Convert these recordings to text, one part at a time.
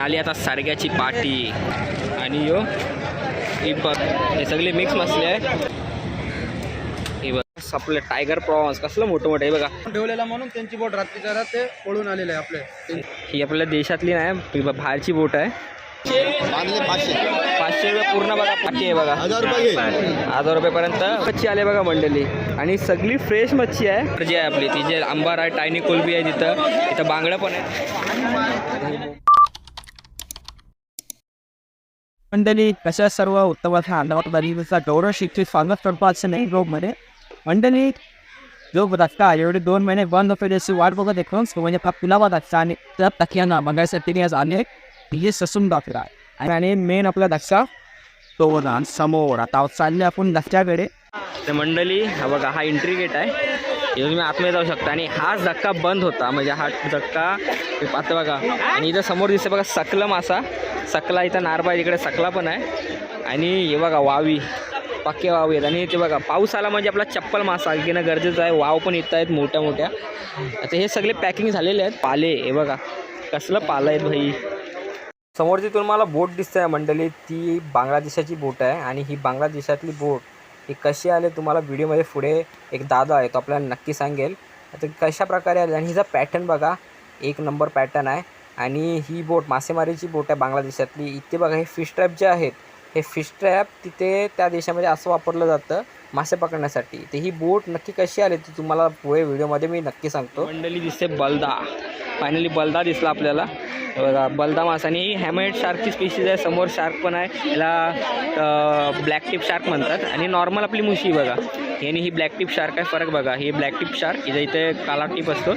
आली आता सारग्याची पाटी. आणि यो ही बघ हे सगळे मिक्स मसले आहे. हे बघ आपलं टायगर प्रॉन्स कसलं मोठं मोठं आहे बघा. ठेवलेला म्हणून त्यांची बोट रात्रीच्या रात ते पळून आलेले आहे आपले. ही आपल्या देशातली नाही ही बाहेरची बोट आहे. पाचशे. रुपये पूर्ण बघा पाटी आहे बघा. हजार रुपये हजार रुपयेपर्यंत मच्छी आले बघा मंडळी. आणि सगळी फ्रेश मच्छी आहे. जी आहे आपली ती जे आंबार आहे टायनी कोलबी आहे तिथं. तिथं बांगडं पण आहे. मंडळी कशा सर्व उत्तम असा गौरव शिक्षित स्वागत करतो असं नाही ग्रुपमध्ये मंडळी जो रस्ता एवढे दोन महिने बंद होते जशी वाट बघत एक म्हणजे हा पुलावा रस्ता आणि त्या तकियांना बघायसाठी आज आले हे ससून दाखला आणि मेन आपला दक्षा तो ना समोर. आता चालले आपण दक्षाकडे तर मंडळी हा बघा हा एंट्री गेट आहे. इथून तुम्ही आतमध्ये जाऊ शकता. आणि हा धक्का बंद होता. म्हणजे हा धक्का आता बघा. आणि इथं समोर दिसते बघा सकलम असा. सकला इथं नारबा इकडे सकला पण आहे. आणि हे बघा वावी पक्के वावी आहेत. आणि ते बघा पाऊस आला म्हणजे आपला चप्पल मासा घेणं गरजेचं आहे. वाव पण येत आहेत मोठ्या मोठ्या. आता हे सगळे पॅकिंग झालेले आहेत. पाले हे बघा कसलं पालं आहेत भाई. समोरची तुम्हाला बोट दिसते मंडळी. ती बांगलादेशाची बोट आहे. आणि ही बांगलादेशातली बोट ही कशी आले तुम्हाला व्हिडिओमध्ये पुढे एक दादा आहे तो आपल्याला नक्की सांगेल. आता कशा प्रकारे आले? आणि हिचा पॅटर्न बघा. एक नंबर पॅटर्न आहे. आणि ही बोट मासेमारीची बोट आहे बांगलादेशातली. इथे बघा हे फिश ट्रॅप जे आहेत हे फिश ट्रॅप तिथे त्या देशामध्ये असं वापरलं जातं मासे पकडण्यासाठी. ते ही बोट नक्की कशी आली ती तुम्हाला पुढे व्हिडिओमध्ये मी नक्की सांगतो. मंडळी दिसते बलदा. फायनली बलदा दिसला आपल्याला. बघा बलदा मासा आणि ही हॅमेड शार्कची स्पेशीज आहे. समोर शार्क पण आहे. याला ब्लॅक टिप शार्क म्हणतात. आणि नॉर्मल आपली मुशी बघा. यांनी ही ब्लॅक टिप शार्क आहे. फरक बघा ही ब्लॅक टिप शार्क हिच्या इथे काला टिप असतो.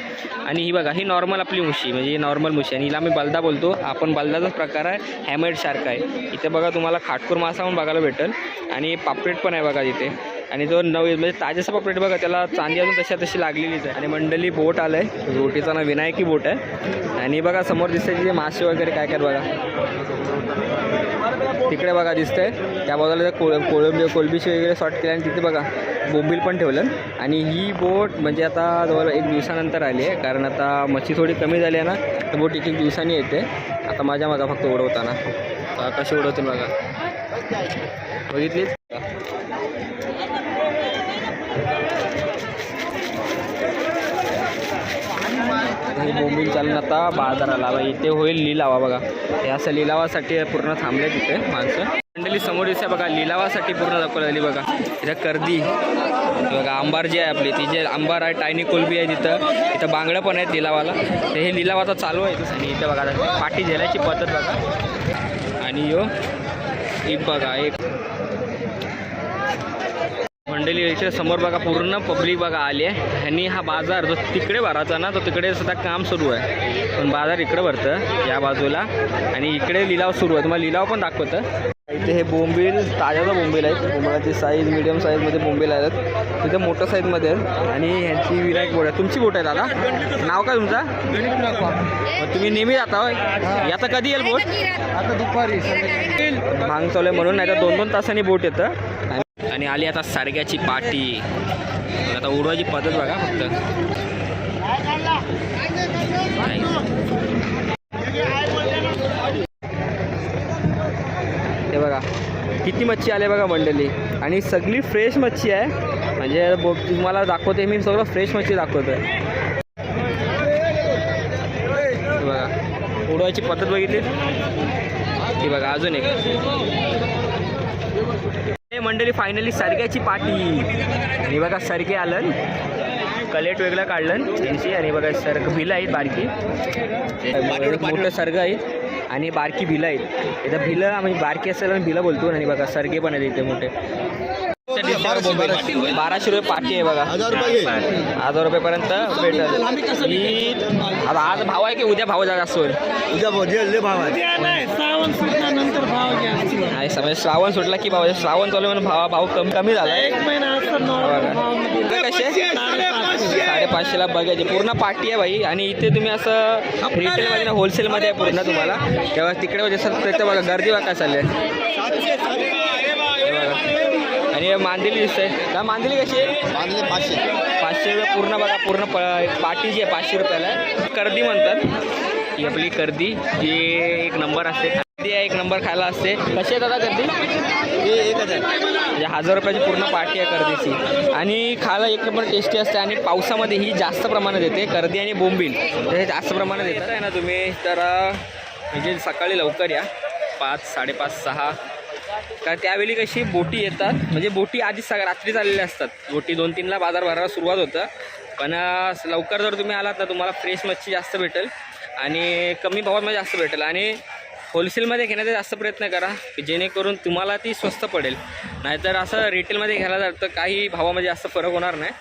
आणि ही बघा ही नॉर्मल आपली मुशी म्हणजे ही नॉर्मल मुशी. आणि हिला आम्ही बलदा बोलतो. आपण बलदाचाच प्रकार आहे हॅमेड शार्क आहे. इथे बघा तुम्हाला खाटकूर मासा पण बघायला भेटेल. आणि पापलेट पण आहे बघा तिथे. आणि जो नवी म्हणजे ताजेसा पापलेट बघा त्याला चांदी अजून तशा तशी लागलेलीच आहे. आणि मंडळी बोट आलं आहे बोटीचा नाव विनायकी बोट आहे. आणि बघा समोर दिसते तिथे मासे वगैरे काय काय बघा. तिकडे बघा दिसतंय. त्या बाजूला जर कोळ म्हणजे कोळंबी कोलबीचे वगैरे शॉर्ट केले आणि तिथे बघा बोंबील पण ठेवलं. आणि ही बोट म्हणजे आता जवळ एक दिवसानंतर आली आहे कारण आता मच्छी थोडी कमी झाली आहे ना तर बोट एक एक दिवसांनी येते. आता माझ्या माझा फक्त उडवताना. कशी उडवते बघा. बघितलीच हे बोंबील चालून आता बाजाराला इथे होईल लिलावा बघा. हे असं लिलावासाठी पूर्ण थांबले तिथे माणसं. मंडळी समोर दिसते बघा लिलावासाठी पूर्ण दाखवली झाली बघा इथं कर्दी बघा आंबार जी आहे आपली ती जे आंबार आहे टायनी कोलबी आहे तिथं. इथं बांगडं पण आहेत लिलावाला. तर हे लिलाव आता चालू आहे इथं आणि इथं बघा पाठी झेलायची पद्धत बघा. आणि यो एक बघा एक. मंडळी समोर बघा पूर्ण पब्लिक बघा आली आहे. आणि हा बाजार जो तिकडे भरायचा ना तो तिकडे सुद्धा काम सुरू आहे. पण बाजार इकडे भरतं या बाजूला. आणि इकडे लिलाव सुरू आहे. तुम्हाला लिलाव पण दाखवतं. इथे हे बोंबील ताज्याचा बोंबील आहेत बोंबिलाची साईज मिडियम साईजमध्ये बोंबील आहेत तिथे मोठ्या साईजमध्ये आहेत. आणि ह्यांची विनायक बोट आहे. तुमची बोट आहे दादा. नाव काय तुमचा? मग तुम्ही नेहमी जाता होय? आता कधी येईल बोट? आता दुपारी भांग चालू आहे म्हणून नाही तर दोन दोन तासांनी बोट येतं. आणि- आली आता सारग्याची पाटी. आता उडवायची पद्धत बघा फक्त हे बघा किती मच्छी आले बघा मंडळी. आणि सगळी फ्रेश मच्छी आहे. म्हणजे तुम्हाला दाखवते मी सगळं फ्रेश मच्छी दाखवतोय. बघा उडवायची पद्धत बघितली? ही बघा अजून एक. हे मंडळी फायनली सरग्याची पाटी. आणि बघा सरगे आलं. कलेट वेगळं काढलं. त्यांची आणि बघा सर्ग भिलं आहेत बारकी. मोठं सर्ग आहेत आणि बारकी भिलं आहेत. इथं भिलं म्हणजे बारकी असेल आणि भिलं बोलतो आणि बघा सरगे पण आहेत इथे मोठे. बाराशे रुपये पाटी आहे बघा. हजार रुपयेपर्यंत भेटल. ही आता आज भाव आहे की उद्या भाव जास्त होईल उद्या भाव आहे. नाही समज श्रावण सुटला की भाव श्रावण चालू म्हणून भाव भाव कमी कमी झाला कसे? साडेपाचशेला बघायचे. पूर्ण पार्टी आहे भाई. आणि इथे तुम्ही असं रिटेलमध्ये होलसेलमध्ये आहे पूर्ण तुम्हाला. तेव्हा तिकडे म्हणजे असं तिथे बघा गर्दी बघा काय चालली आहे. आणि मांदिली दिसते का मांदिली कशी आहे? बांधले पाचशे. पाचशे रुपये पूर्ण बघा पूर्ण प पाटी जी आहे पाचशे रुपयाला. कर्दी म्हणतात. ही आपली कर्दी. जी एक नंबर असते. कर्दी आहे एक नंबर खायला असते. कशी आहे दादा कर्दी हे एकच आहे. म्हणजे हजार रुपयाची पूर्ण पार्टी आहे कर्दीची आणि खायला एक नंबर टेस्टी असते आणि पावसामध्ये ही जास्त प्रमाणात येते. कर्दी आणि बोंबील. हे जास्त प्रमाणात येतात. आहे ना तुम्ही? तर म्हणजे सकाळी लवकर या. पाच साडेपाच सहा. कारण त्यावेळी कशी बोटी येतात. म्हणजे बोटी आधी सग रात्री चाललेल्या असतात. बोटी दोन तीनला बाजार भरायला सुरुवात होतं. पण लवकर जर तुम्ही आलात ना तुम्हाला फ्रेश मच्छी जास्त भेटेल. आणि कमी भावामध्ये जास्त भेटेल. आणि होलसेलमध्ये घेण्याचा जास्त प्रयत्न करा की जेणेकरून तुम्हाला ती स्वस्त पडेल. नाहीतर असं रिटेलमध्ये घ्यायला जातं तर काही भावामध्ये जास्त फरक होणार नाही.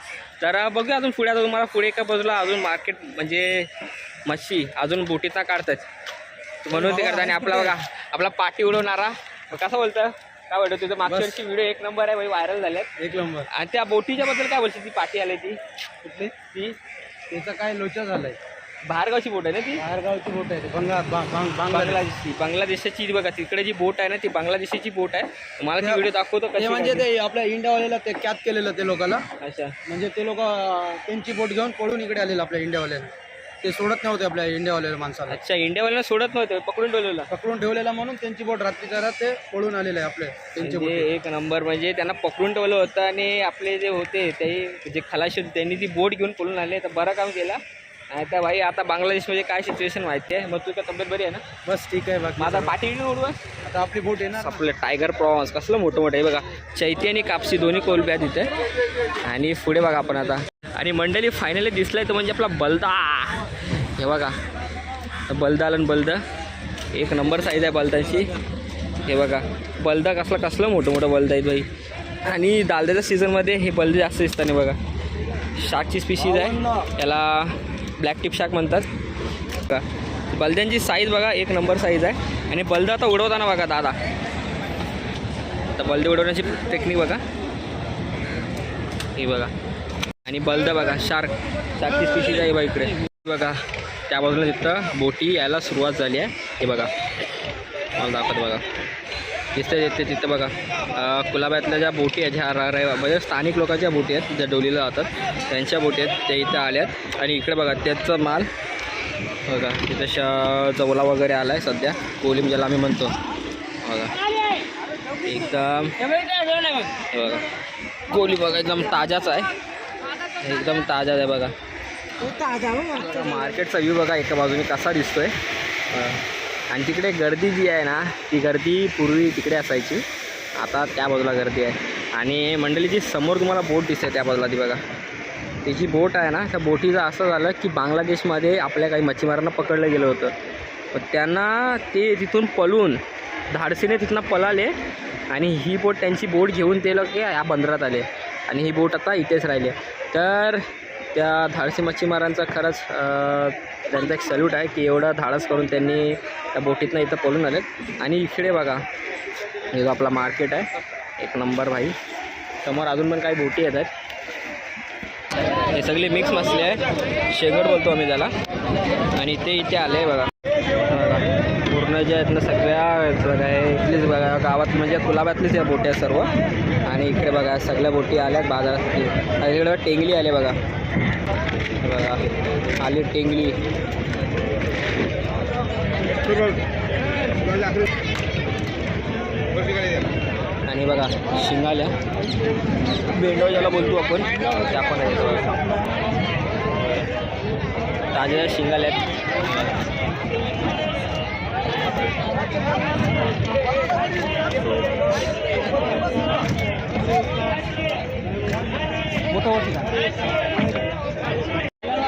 तर बघूया अजून पुढे. आता तुम्हाला पुढे एका बाजूला अजून मार्केट म्हणजे मच्छी अजून बोटीचा काढतात म्हणून ते करतात आणि आपला बघा आपला पाठी उडवणारा. कसं बोलतं? काय बोलतो तुझं मागच्या. वर्षी व्हिडिओ एक नंबर आहे भाई व्हायरल झाल्यात एक नंबर आणि त्या बोटीच्या बद्दल काय बोलते ती पाठी आली ती कुठली? ती? त्याचा काय लोचा झालाय. बाहेरगावची बोट आहे ना ती? बाहेरगावची बोट आहे ते. बंगा बांग बांग बांगलादेश बांगलादेशची. बांगलादेशाची बघा तिकडे जी बोट आहे ना ती बांगलादेशाची बोट आहे. तुम्हाला ती व्हिडिओ दाखवतो ते कशी म्हणजे. ते आपल्या इंडियावाल्याला ते कॅप केलेलं ते लोकांना अच्छा. म्हणजे ते लोक त्यांची बोट घेऊन पळून इकडे आलेले आपल्या इंडियावाल्याला. ते सोडत नव्हते आपल्या इंडियावाल्या माणसाला. अच्छा इंडियावाल्यांना सोडत नव्हते पकडून ठेवलेला. पकडून ठेवलेला म्हणून त्यांची बोट रात्रीच्या रात ते पळून आलेले आहे आपले त्यांची म्हणजे बोट. एक नंबर म्हणजे त्यांना पकडून ठेवलं होतं आणि आपले जे होते ते जे खलाशी होते त्यांनी ती बोट घेऊन पळून आले. तर बरं काम केलं. नाही तर भाई आता बांगलादेशमध्ये काय सिच्युएशन माहिती आहे मग तुझं तब्येत बरी आहे ना? बस ठीक आहे बाकी माझा पाठी उडवा आता आपली बोट येणार आपलं टायगर प्रॉन्स कसलं मोठं मोठं आहे बघा. चैती आणि कापसी दोन्ही कोलब्या तिथे. आणि पुढे बघा आपण आता. आणि मंडळी फायनली दिसलंय तर म्हणजे आपला बलदा. हे बघा. बलदा आलं बलद. एक नंबर साईज आहे बलदाची. हे बघा. बलदा कसला कसलं मोठं मोठं बलद आहेत बाई आणि दालद्याच्या सीझनमध्ये हे बलद जास्त दिसतात नाही बघा. शार्कची स्पीशीज आहे. याला ब्लॅक टिप शार्क म्हणतात. बलद्यांची साईज बघा एक नंबर साईज आहे. आणि बलद आता उडवताना बघा दादा. आता बलदे उडवण्याची टेक्निक बघा. ही बघा. आणि बलद बघा शार्क शार्कची स्पीशीज आहे बघा इकडे. बघा त्या बाजूला तिथं बोटी यायला सुरुवात झाली आहे. हे बघा. मला दाखवत बघा. दिसतं येते तिथं बघा. कुलाब्यातल्या ज्या बोटी आहेत ह्या रा- रा- म्हणजे स्थानिक लोकांच्या बोटी आहेत ज्या डोलीला जातात त्यांच्या बोटी आहेत त्या इथं आल्यात. आणि इकडे बघा त्याचं माल बघा तिथं श जवला वगैरे आला आहे सध्या. कोलिम ज्याला आम्ही म्हणतो. बघा. एकदम हे बघा. कोली बघा एकदम ताजाच आहे. एकदम ताजा आहे बघा. मार्केटचा व्ह्यू बघा एका बाजूने कसा दिसतोय. आणि तिकडे गर्दी जी आहे ना ती गर्दी पूर्वी तिकडे असायची. आता त्या बाजूला गर्दी आहे. आणि मंडळीची समोर तुम्हाला बोट दिसते त्या बाजूला ती बघा. ती जी बोट आहे ना त्या बोटीचं असं झालं की बांगलादेशमध्ये आपल्या काही मच्छीमारांना पकडलं गेलं होतं. पण त्यांना ते तिथून पळून धाडसीने तिथनं पळाले आणि ही बोट त्यांची बोट घेऊन ते लोक या बंदरात आले. आणि ही बोट आता इथेच राहिली. तर त्या धाडसी मच्छीमारांचा खरंच त्यांचा एक सल्यूट आहे की एवढं धाडस करून त्यांनी त्या बोटीतनं इथं पळून आलेत. आणि इकडे बघा हे जो आपला मार्केट आहे एक नंबर भाई. समोर अजून पण काही बोटी येत आहेत. हे सगळे मिक्स मसले आहे. शेगड बोलतो आम्ही त्याला. आणि ते इथे आले बघा. ज्या आहेत ना सगळ्या बघा इथलीच बघा गावात म्हणजे कुलाब्यातलीच या बोटी आहेत सर्व. आणि इकडे बघा सगळ्या बोटी आल्यात बाजारात आणि इकडे टेंगली आले बघा. बघा आली टेंगली. आणि बघा शिंगाल्या. बेंडो ज्याला बोलतो आपण त्या पण ताज्या शिंगाल्या आहेत.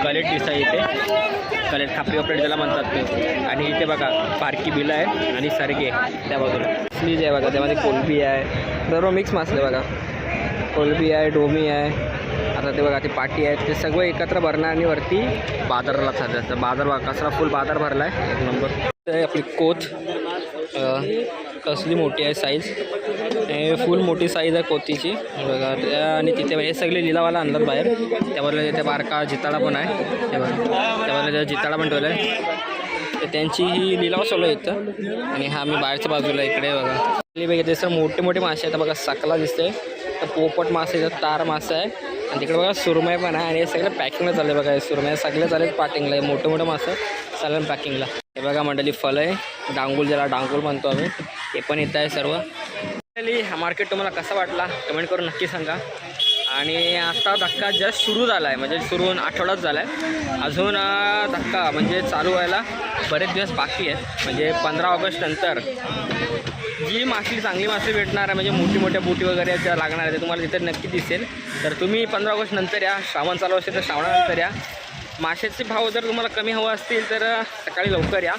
कलेट दिसत आहे इथे. कलेट खापरी ऑपरेट ज्याला म्हणतात ते. आणि इथे बघा पारकी बिल आहे आणि सरगे त्या बाजूला. स्लीज आहे बघा त्यामध्ये कोलबी आहे. सर्व मिक्स मासले बघा. कोलबी आहे डोमी आहे. आता ते बघा ते पाटी आहेत. ते सगळं एकत्र भरणार आणि वरती बाजाराला चालतात बाजार बघा कसला फुल बाजार भरला आहे एक नंबर आपली कोथ. कसली मोठी आहे साईज फुल मोठी साईज आहे कोथीची बघा आणि तिथे हे सगळे लिलावाला आणतात बाहेर. त्यावर तिथे बारका जिताळा पण आहे. हे बघा त्यावर त्या जिताळा पण ठेवला आहे तर त्यांची ही लिलाव चालू आहे इथं. आणि हा मी बाहेरच्या बाजूला इकडे बघा. खाली बघितले सर मोठे मोठे मासे आहेत. बघा सकला दिसते तर पोपट मासे तार मासे आहे आणि तिकडे बघा सुरमय पण आहे. आणि हे सगळं पॅकिंगला चाललं बघा. सुरमय सगळे चालेल पाटिंगला. मोठे मोठे मासे चालेल पॅकिंगला हे बघा मंडळी फळ आहे. डांगूल ज्याला डांगूल म्हणतो आम्ही हे पण येत आहे सर्व. मंडळी हा मार्केट तुम्हाला कसा वाटला? कमेंट करून नक्की सांगा. आणि आता धक्का जस्ट सुरू झाला आहे म्हणजे सुरू होऊन आठवडाच झाला आहे अजून धक्का म्हणजे चालू व्हायला बरेच दिवस बाकी आहेत. म्हणजे पंधरा ऑगस्ट नंतर जी मासली चांगली मासली भेटणार आहे म्हणजे मोठी मोठ्या बोटी वगैरे ज्या लागणार आहे ते तुम्हाला तिथे नक्की दिसेल. तर तुम्ही पंधरा ऑगस्ट नंतर या. श्रावण चालू असेल तर श्रावणानंतर या. माशाचे भाव जर तुम्हाला कमी हवं असतील तर सकाळी लवकर या.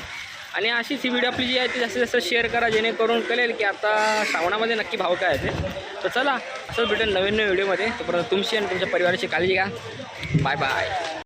आणि अशीच ही व्हिडिओ आपली जी आहे ती जास्तीत जास्त शेअर करा जेणेकरून कळेल की आता श्रावणामध्ये नक्की भाव काय आहे ते. तर चला असंच भेटेल नवीन नवीन व्हिडिओमध्ये तोपर्यंत तुमची आणि तुमच्या परिवाराची काळजी घ्या. Bye bye